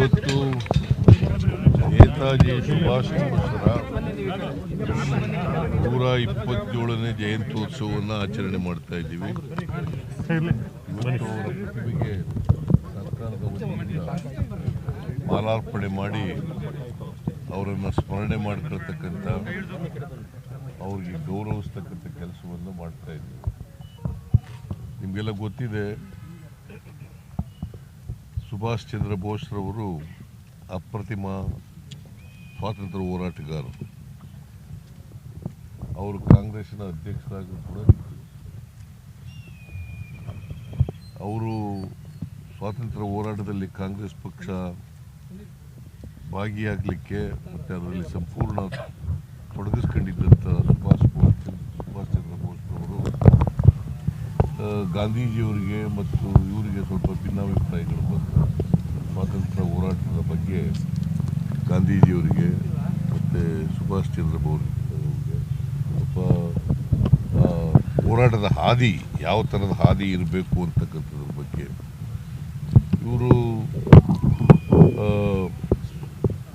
ಇವತ್ತು ನೇತಾಜಿ ಸುಭಾಷ್ ಚಂದ್ರ ನೂರ ಇಪ್ಪತ್ತೇಳನೇ ಜಯಂತ್ಯೋತ್ಸವವನ್ನು ಆಚರಣೆ ಮಾಡ್ತಾ ಇದ್ದೀವಿ. ಇವತ್ತು ಅವರ ಪ್ರತಿಮೆಗೆ ಸರ್ಕಾರದ ವತಿಯಿಂದ ಮಾಲಾರ್ಪಣೆ ಮಾಡಿ ಅವರನ್ನು ಸ್ಮರಣೆ ಮಾಡ್ಕೊಳ್ತಕ್ಕಂಥ ಅವ್ರಿಗೆ ಗೌರವಿಸ್ತಕ್ಕಂಥ ಕೆಲಸವನ್ನು ಮಾಡ್ತಾ ಇದ್ದೀವಿ. ನಿಮಗೆಲ್ಲ ಗೊತ್ತಿದೆ ಸುಭಾಷ್ ಚಂದ್ರ ಬೋಸ್ರವರು ಅಪ್ರತಿಮ ಸ್ವಾತಂತ್ರ್ಯ ಹೋರಾಟಗಾರರು. ಅವರು ಕಾಂಗ್ರೆಸ್ನ ಅಧ್ಯಕ್ಷರಾಗಿ ಕೂಡ ಅವರು ಸ್ವಾತಂತ್ರ್ಯ ಹೋರಾಟದಲ್ಲಿ ಕಾಂಗ್ರೆಸ್ ಪಕ್ಷ ಭಾಗಿಯಾಗಲಿಕ್ಕೆ ಮತ್ತು ಅದರಲ್ಲಿ ಸಂಪೂರ್ಣ ತೊಡಗಿಸ್ಕೊಂಡಿದ್ದಂಥ ಸುಭಾಷ್ ಬೋಸ್ ಸುಭಾಷ್ ಚಂದ್ರ ಬೋಸ್ರವರು ಆ, ಗಾಂಧೀಜಿಯವರಿಗೆ ಮತ್ತು ಇವರಿಗೆ ಸ್ವಲ್ಪ ಭಿನ್ನಾಭಿಪ್ರಾಯಗಳು ಬಂದು ಸ್ವಾತಂತ್ರ್ಯ ಹೋರಾಟದ ಬಗ್ಗೆ ಗಾಂಧೀಜಿಯವರಿಗೆ ಮತ್ತು ಸುಭಾಷ್ ಚಂದ್ರ ಬೋಸ್ ಸ್ವಲ್ಪ ಹೋರಾಟದ ಹಾದಿ, ಯಾವ ಥರದ ಹಾದಿ ಇರಬೇಕು ಅಂತಕ್ಕಂಥದ್ರ ಬಗ್ಗೆ. ಇವರು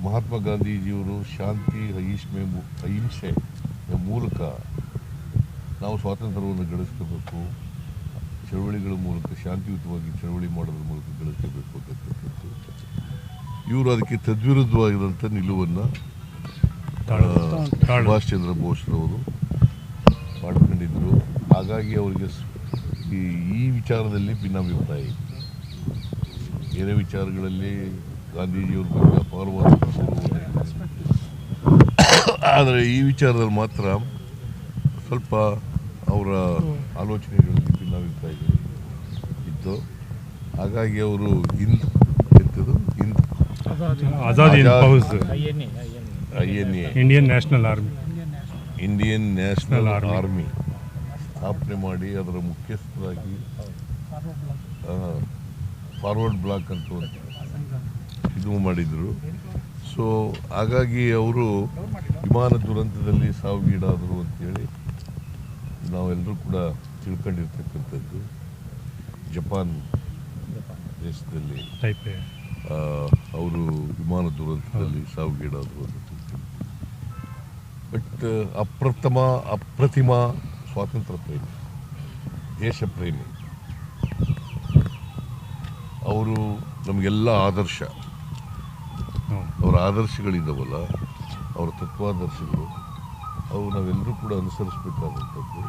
ಮಹಾತ್ಮ ಗಾಂಧೀಜಿಯವರು ಶಾಂತಿ ಅಹಿಷ್ಮೆ ಅಹಿಂಸೆ ಮೂಲಕ ನಾವು ಸ್ವಾತಂತ್ರ್ಯವನ್ನು ಗಳಿಸ್ಕೋಬೇಕು. ಚಳವಳಿಗಳ ಮೂಲಕ, ಶಾಂತಿಯುತವಾಗಿ ಚಳವಳಿ ಮಾಡೋದ್ರ ಮೂಲಕ ಗಳಿಸಬೇಕು ಅಂತಕ್ಕಂಥದ್ದು. ಇವರು ಅದಕ್ಕೆ ತದ್ವಿರುದ್ಧವಾಗಿರುವಂಥ ನಿಲುವನ್ನು ಸುಭಾಷ್ ಚಂದ್ರ ಬೋಸ್ರವರು ಮಾಡ್ಕೊಂಡಿದ್ದರು ಹಾಗಾಗಿ ಅವರಿಗೆ ಈ ಈ ವಿಚಾರದಲ್ಲಿ ಭಿನ್ನಾಭಿಪ್ರಾಯ ಬೇರೆ ವಿಚಾರಗಳಲ್ಲಿ ಗಾಂಧೀಜಿಯವ್ರ ಬಗ್ಗೆ ಅಪಾರವಾದ ಆದರೆ ಈ ವಿಚಾರದಲ್ಲಿ ಮಾತ್ರ ಸ್ವಲ್ಪ ಅವರ ಆಲೋಚನೆಗಳಲ್ಲಿ ಭಿನ್ನಾಭಿಪ್ರಾಯಗಳು ಇತ್ತು ಹಾಗಾಗಿ ಅವರು Hind ಎತ್ತಿದ್ರು Hind. I N A Indian National Army. Indian National Army. Army. ಸ್ಥಾಪನೆ ಮಾಡಿ ಅದರ ಮುಖ್ಯಸ್ಥರಾಗಿ ಫಾರ್ವರ್ಡ್ ಬ್ಲಾಕ್ ಅಂತ ಇದು ಮಾಡಿದರು. ಸೊ ಹಾಗಾಗಿ ಅವರು ವಿಮಾನ ದುರಂತದಲ್ಲಿ ಸಾವುಗೀಡಾದರು ಅಂತೇಳಿ ನಾವೆಲ್ಲರೂ ಕೂಡ ತಿಳ್ಕೊಂಡಿರ್ತಕ್ಕಂಥದ್ದು ಜಪಾನ್ ದೇಶದಲ್ಲಿ ಟೈಪ್ ಅವರು ವಿಮಾನ ದುರಂತದಲ್ಲಿ ಸಾವುಗೀಡಾದರು ಅಂತ ಬಟ್ ಅಪ್ರಥಮ ಅಪ್ರತಿಮ ಸ್ವಾತಂತ್ರ್ಯ ಪ್ರೇಮಿ ದೇಶ ಪ್ರೇಮಿ ಅವರು ನಮಗೆಲ್ಲ ಆದರ್ಶ. ಅವರ ಆದರ್ಶಗಳಿದ್ದಾವಲ್ಲ ಅವರ ತತ್ವಾದರ್ಶಗಳು ಅವು ನಾವೆಲ್ಲರೂ ಕೂಡ ಅನುಸರಿಸಬೇಕಾದಂಥದ್ದು.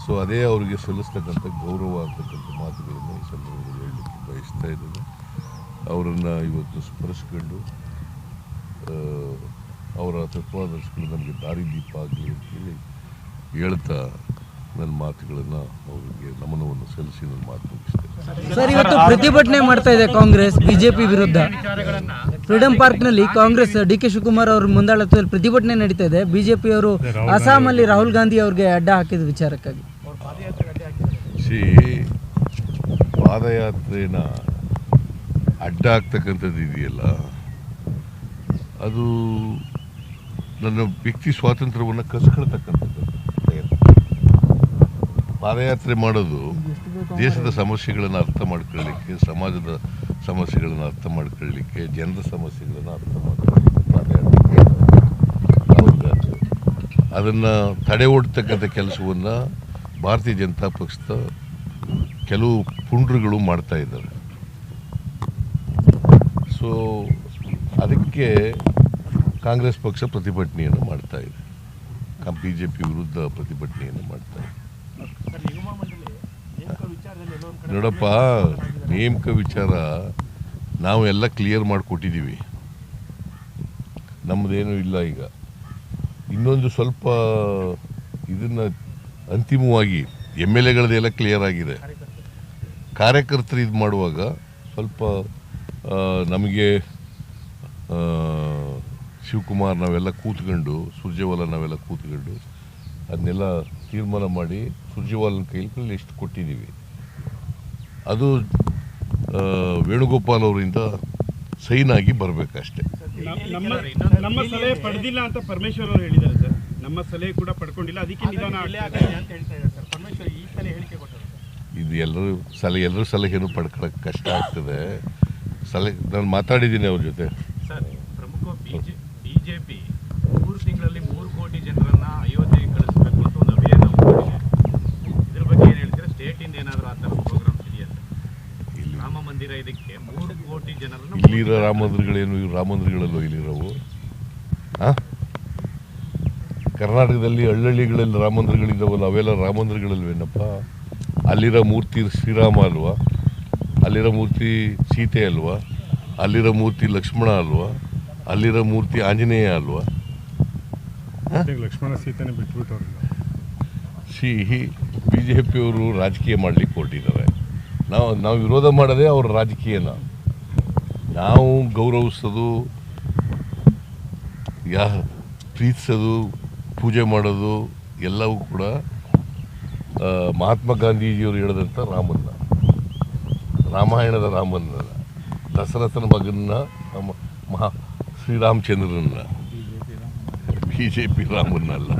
ಸೊ ಅದೇ ಅವರಿಗೆ ಸಲ್ಲಿಸ್ತಕ್ಕಂಥ ಗೌರವ ಅಂತಕ್ಕಂಥ ಮಾತುಗಳನ್ನು ಈ ಸಂದರ್ಭದಲ್ಲಿ ಹೇಳಲಿಕ್ಕೆ ಬಯಸ್ತಾ ಇದ್ದೇನೆ. ಅವರನ್ನು ಇವತ್ತು ಸ್ಮರಿಸ್ಕೊಂಡು ಅವರ ತತ್ವಾದರ್ಶಗಳು ನಮಗೆ ದಾರಿದೀಪ ಆಗಲಿ ಅಂತೇಳಿ ಹೇಳ್ತಾ ನನ್ನ ಮಾತುಗಳನ್ನು ಅವರಿಗೆ ನಮನವನ್ನು ಸಲ್ಲಿಸಿ ನನ್ನ ಮಾತು ಮುಗಿಸ್ತೇನೆ. ಸರ್ ಇವತ್ತು ಪ್ರತಿಭಟನೆ ಮಾಡ್ತಾ ಇದೆ ಕಾಂಗ್ರೆಸ್ ಬಿಜೆಪಿ ವಿರುದ್ಧ. ಫ್ರೀಡಂ ಪಾರ್ಕ್ನಲ್ಲಿ ಕಾಂಗ್ರೆಸ್ ಡಿ ಕೆ ಶಿವಕುಮಾರ್ ಅವ್ರ ಮುಂದಾಳತ್ವದಲ್ಲಿ ಪ್ರತಿಭಟನೆ ನಡೀತಾ ಇದೆ. ಬಿಜೆಪಿ ಅವರು ಅಸ್ಸಾಮಲ್ಲಿ ರಾಹುಲ್ ಗಾಂಧಿ ಅವ್ರಿಗೆ ಅಡ್ಡ ಹಾಕಿದ ವಿಚಾರಕ್ಕಾಗಿ. ಸಿ ಪಾದಯಾತ್ರೆನ ಅಡ್ಡ ಆಗ್ತಕ್ಕಂಥದ್ದು ಇದೆಯಲ್ಲ ಅದು ನನ್ನ ವ್ಯಕ್ತಿ ಸ್ವಾತಂತ್ರ್ಯವನ್ನು ಕಸ್ಕೊಳ್ತಕ್ಕಂಥದ್ದು ಪಾದಯಾತ್ರೆ ಮಾಡೋದು ದೇಶದ ಸಮಸ್ಯೆಗಳನ್ನು ಅರ್ಥ ಮಾಡ್ಕೊಳ್ಳಿಕ್ಕೆ, ಸಮಾಜದ ಸಮಸ್ಯೆಗಳನ್ನು ಅರ್ಥ ಮಾಡ್ಕೊಳ್ಳಿಕ್ಕೆ, ಜನರ ಸಮಸ್ಯೆಗಳನ್ನು ಅರ್ಥ ಮಾಡ್ಕೊಳ್ಳಿಕ್ಕೆ ಪಾದಯಾತ್ರೆ ಅದನ್ನು ತಡೆ ಓಡ್ತಕ್ಕಂಥ ಕೆಲಸವನ್ನು ಭಾರತೀಯ ಜನತಾ ಪಕ್ಷದ ಕೆಲವು ಪುಂಡ್ರುಗಳು ಮಾಡ್ತಾ ಇದ್ದಾರೆ. ಸೊ ಅದಕ್ಕೆ ಕಾಂಗ್ರೆಸ್ ಪಕ್ಷ ಪ್ರತಿಭಟನೆಯನ್ನು ಮಾಡ್ತಾ ಇದೆ. ಬಿ ಜೆ ಪಿ ವಿರುದ್ಧ ಪ್ರತಿಭಟನೆಯನ್ನು ಮಾಡ್ತಾ ಇದೆ. ನೋಡಪ್ಪ ನೇಮಕ ವಿಚಾರ ನಾವು ಎಲ್ಲ ಕ್ಲಿಯರ್ ಮಾಡಿಕೊಟ್ಟಿದ್ದೀವಿ. ನಮ್ಮದೇನೂ ಇಲ್ಲ ಈಗ. ಇನ್ನೊಂದು ಸ್ವಲ್ಪ ಇದನ್ನ ಅಂತಿಮವಾಗಿ ಎಂ ಎಲ್ ಎಗಳದೆಲ್ಲ ಕ್ಲಿಯರ್ ಆಗಿದೆ. ಕಾರ್ಯಕರ್ತರು ಇದು ಮಾಡುವಾಗ ಸ್ವಲ್ಪ ನಮಗೆ ಶಿವಕುಮಾರ್ ನಾವೆಲ್ಲ ಕೂತ್ಕೊಂಡು ಸುರ್ಜೇವಾಲ ನಾವೆಲ್ಲ ಕೂತ್ಕೊಂಡು ಅದನ್ನೆಲ್ಲ ತೀರ್ಮಾನ ಮಾಡಿ ಸುರ್ಜೇವಾಲನ ಕೈಲಿ ಲಿಸ್ಟ್ ಕೊಟ್ಟಿದ್ದೀವಿ. ಅದು ವೇಣುಗೋಪಾಲ್ ಅವರಿಂದ ಸೈನ್ ಆಗಿ ಬರಬೇಕಷ್ಟೆ. ನಮ್ಮ ನಮ್ಮ ಸಲಹೆ ಪಡೆದಿಲ್ಲ ಅಂತ ಪರಮೇಶ್ವರ್ ಅವರು ಹೇಳಿದ್ದಾರೆ ಸರ್. ನಮ್ಮ ಸಲಹೆ ಕೂಡ ಪಡ್ಕೊಂಡಿಲ್ಲ. ಅದಕ್ಕೆ ನಿಧಾನ ಆಗ್ತಾ ಇದೆ. ಇದು ಎಲ್ಲರೂ ಸಲಹೆ ಎಲ್ಲರೂ ಸಲಹೆನೂ ಪಡ್ಕೊಳಕ್ಕೆ ಕಷ್ಟ ಆಗ್ತದೆ. ಸಲಹೆ ನಾನು ಮಾತಾಡಿದ್ದೀನಿ ಅವ್ರ ಜೊತೆ. ಸರ್ ಪ್ರಮುಖ ಬಿಜೆ ಬಿಜೆಪಿ ಮೂರು ತಿಂಗಳಲ್ಲಿ ಮೂರು ಕೋಟಿ ಜನರನ್ನ ಅಯೋಧ್ಯೆಗೆ ರಾಮ ಮಂದಿರ ಇದಕ್ಕೆ ಮೂರು ಕೋಟಿ ಜನರನ್ನು ಇಲ್ಲಿರೋ ರಾಮ ಮಂದಿರಗಳೇನು? ಇವು ರಾಮ ಮಂದಿರಗಳಲ್ಲೋ ಇಲ್ಲಿರೋವು? ಕರ್ನಾಟಕದಲ್ಲಿ ಹಳ್ಳಹಳ್ಳಿಗಳಲ್ಲಿ ರಾಮ ಮಂದಿರಗಳಿದ್ದಾವಲ್ಲ ಅವೆಲ್ಲ ರಾಮ ಮಂದಿರಗಳಲ್ವೇನಪ್ಪ? ಅಲ್ಲಿರೋ ಮೂರ್ತಿ ಶ್ರೀರಾಮ ಅಲ್ವಾ? ಅಲ್ಲಿರೋ ಮೂರ್ತಿ ಸೀತೆ ಅಲ್ವಾ? ಅಲ್ಲಿರೋ ಮೂರ್ತಿ ಲಕ್ಷ್ಮಣ ಅಲ್ವಾ? ಅಲ್ಲಿರೋ ಮೂರ್ತಿ ಆಂಜನೇಯ ಅಲ್ವಾ? ಲಕ್ಷ್ಮಣ ಸೀತೆನೇ ಬಿಟ್ಬಿಟ್ಟವ್ರಲ್ಲ ಸಿ ಬಿ ಜೆ ಪಿಯವರು ರಾಜಕೀಯ ಮಾಡಲಿಕ್ಕೆ ಹೊರಟಿದ್ದಾರೆ. ನಾವು ನಾವು ವಿರೋಧ ಮಾಡೋದೇ ಅವ್ರ ರಾಜಕೀಯನ ನಾವು. ಗೌರವಿಸೋದು ಯಾ ಪ್ರೀತಿಸೋದು ಪೂಜೆ ಮಾಡೋದು ಎಲ್ಲವೂ ಕೂಡ ಮಹಾತ್ಮ ಗಾಂಧೀಜಿಯವರು ಹೇಳಿದಂಥ ರಾಮನ್ನ. ರಾಮಾಯಣದ ರಾಮನ್ನ. ದಸರಥನ ಮಗನ್ನ ನಮ್ಮ ಮಹಾ ಶ್ರೀರಾಮಚಂದ್ರನ್ನ. B J P ರಾಮನ್ನಲ್ಲ.